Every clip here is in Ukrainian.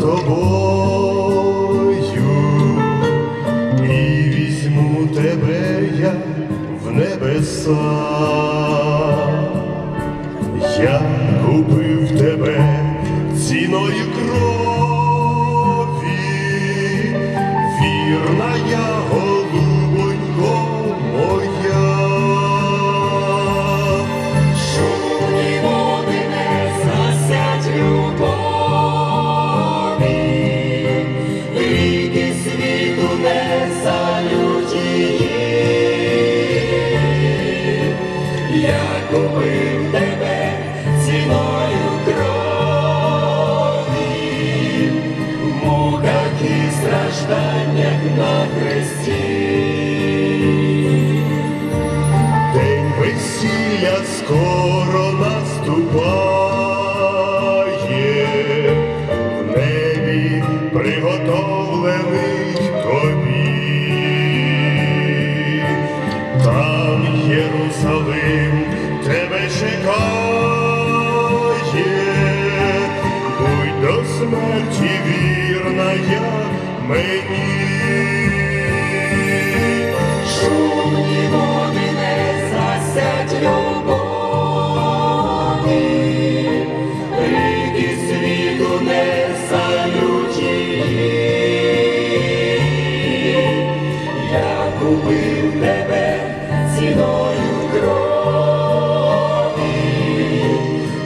тобою і візьму тебе я в небеса. Я купив тебе ціною крові, тебе ціною крові, в і стражданнях на хресті. День весілля скоро наступає, вірна я мені. Шумні води не засять любові, ріки світу не залють. Я купив тебе ціною крові,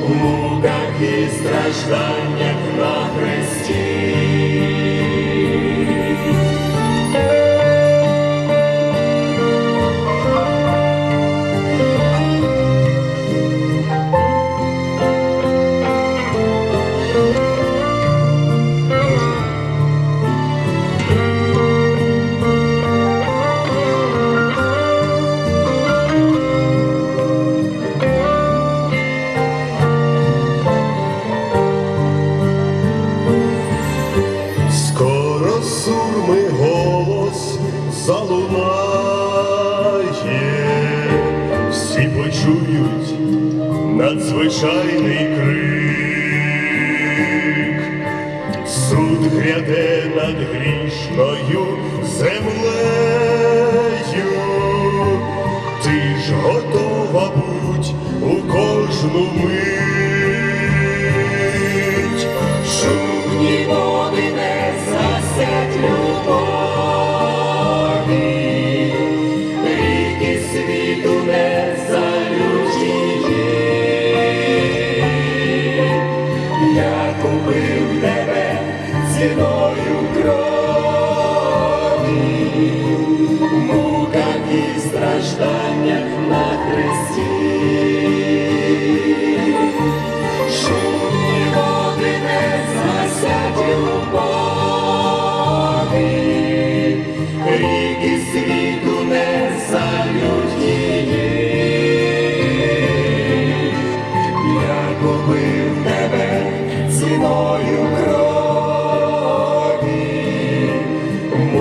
в муках і стражданнях на хресті. Сурми голос залунає, всі почують надзвичайний крик, суд гряде над грішною землею, ти ж готова будь у кожну мить. Крові, в муках і стражданнях на хресті.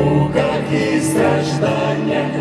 Муках і стражданнях